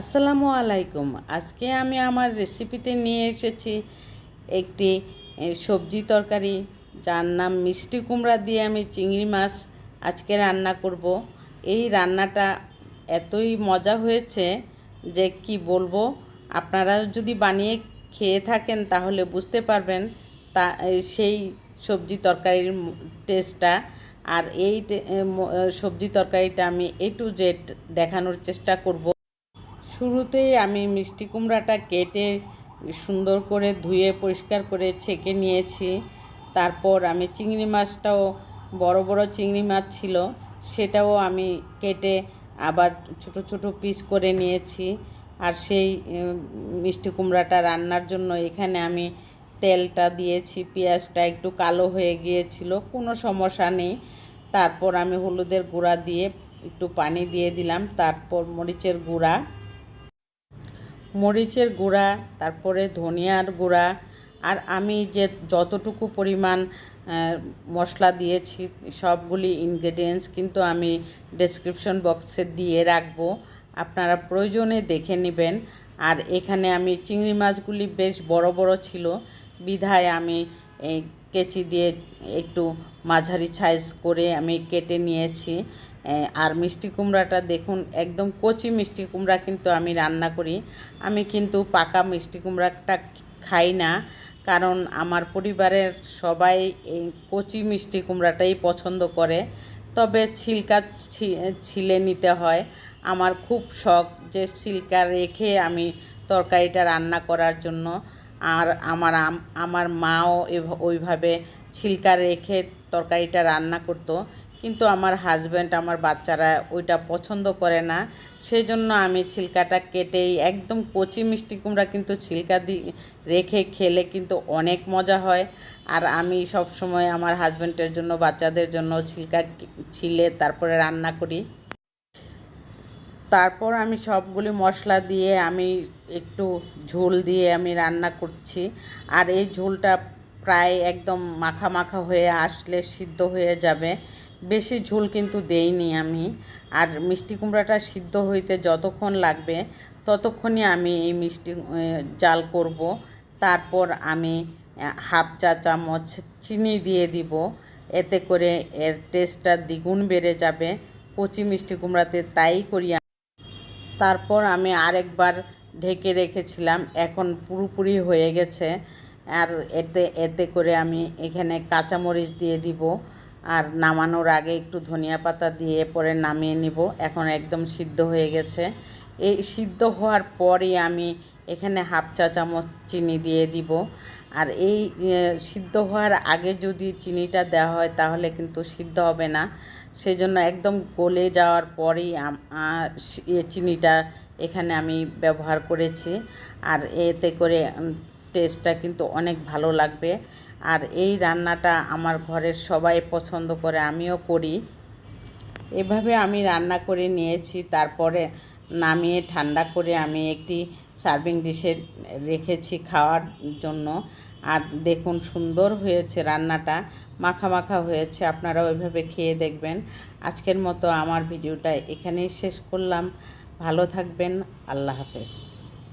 আসসালামু আলাইকুম। আজকে আমি আমার রেসিপিতে নিয়ে এসেছি একটি সবজি তরকারি। যার নাম মিষ্টি কুমড়া দিয়ে আমি চিংড়ি মাছ আজকে রান্না করব। এই রান্নাটা এতই মজা হয়েছে যে কি বলব, আপনারা যদি বানিয়ে খেয়ে থাকেন তাহলে বুঝতে পারবেন তা সেই সবজি তরকারির টেস্টটা। আর এই সবজি তরকারিটা আমি এ টু জেড দেখানোর চেষ্টা করব। শুরুতেই আমি মিষ্টি কুমড়াটা কেটে সুন্দর করে ধুয়ে পরিষ্কার করে ছেঁকে নিয়েছি। তারপর আমি চিংড়ি মাছটাও, বড় বড় চিংড়ি মাছ ছিল, সেটাও আমি কেটে আবার ছোট ছোট পিস করে নিয়েছি। আর সেই মিষ্টি কুমড়াটা রান্নার জন্য এখানে আমি তেলটা দিয়েছি, পেঁয়াজটা একটু কালো হয়ে গিয়েছিল, কোনো সমস্যা নেই। তারপর আমি হলুদের গুঁড়া দিয়ে একটু পানি দিয়ে দিলাম, তারপর মরিচের গুঁড়া। মরিচের গুঁড়া, তারপরে ধনিয়ার গুঁড়া, আর আমি যে যতটুকু পরিমাণ মশলা দিয়েছি, সবগুলি ইনগ্রেডিয়েন্টস কিন্তু আমি ডেসক্রিপশন বক্সে দিয়ে রাখব। আপনারা প্রয়োজনে দেখে নেবেন। আর এখানে আমি চিংড়ি মাছগুলি বেশ বড় বড় ছিল। বিধায় আমি এই কেচি দিয়ে একটু মাঝারি সাইজ করে আমি কেটে নিয়েছি। আর মিষ্টি কুমড়াটা দেখুন, একদম কচি মিষ্টি কুমড়া কিন্তু আমি রান্না করি। আমি কিন্তু পাকা মিষ্টি কুমড়াটা খাই না, কারণ আমার পরিবারের সবাই এই কচি মিষ্টি কুমড়াটাই পছন্দ করে। তবে ছিলকা ছিলে নিতে হয়। আমার খুব শখ যে ছিলকা রেখে আমি তরকারিটা রান্না করার জন্য। আর আমার আমার মাও ওইভাবে ছিলকা রেখে তরকারিটা রান্না করতো। কিন্তু আমার হাজব্যান্ড আমার বাচ্চারা ওইটা পছন্দ করে না। সেই জন্য আমি ছিলকাটা কেটেই একদম কচি মিষ্টি কুমড়া কিন্তু ছিলকা দি, রেখে খেলে কিন্তু অনেক মজা হয়। আর আমি সব সময় আমার হাজব্যান্ডের জন্য, বাচ্চাদের জন্য ছিলকা ছিলে তারপরে রান্না করি। তারপর আমি সবগুলি মশলা দিয়ে আমি একটু ঝোল দিয়ে আমি রান্না করছি। আর এই ঝোলটা প্রায় একদম মাখা মাখা হয়ে আসলে সিদ্ধ হয়ে যাবে। বেশি ঝোল কিন্তু দেইনি আমি। আর মিষ্টি কুমড়াটা সিদ্ধ হইতে যতক্ষণ লাগবে, ততক্ষণই আমি এই মিষ্টি জাল করব। তারপর আমি হাফ চা চামচ চিনি দিয়ে দিব। এতে করে এর টেস্টটা দ্বিগুণ বেড়ে যাবে। কচি মিষ্টি কুমড়াতে তাই করি তারপর আমি আরেকবার ঢেকে রেখেছিলাম, এখন পুরোপুরি হয়ে গেছে। আর এতে এতে করে আমি এখানে কাঁচামরিচ দিয়ে দিব। আর নামানোর আগে একটু ধনিয়া পাতা দিয়ে পরে নামিয়ে নিব। এখন একদম সিদ্ধ হয়ে গেছে। এই সিদ্ধ হওয়ার পরে আমি এখানে হাফ চা চামচ চিনি দিয়ে দিব। আর এই সিদ্ধ হওয়ার আগে যদি চিনিটা দেওয়া হয় তাহলে কিন্তু সিদ্ধ হবে না। সেই জন্য একদম গলে যাওয়ার পরেই চিনিটা এখানে আমি ব্যবহার করেছি। আর এতে করে টেস্টটা কিন্তু অনেক ভালো লাগবে। আর এই রান্নাটা আমার ঘরের সবাই পছন্দ করে, আমিও করি। এভাবে আমি রান্না করে নিয়েছি, তারপরে নামিয়ে ঠান্ডা করে আমি একটি সার্ভিং ডিশে রেখেছি খাওয়ার জন্য। আর দেখুন সুন্দর হয়েছে রান্নাটা, মাখা মাখা হয়েছে আপনারা ওইভাবে খেয়ে দেখবেন। আজকের মতো আমার ভিডিওটা এখানেই শেষ করলাম। ভালো থাকবেন, আল্লাহ হাফেজ।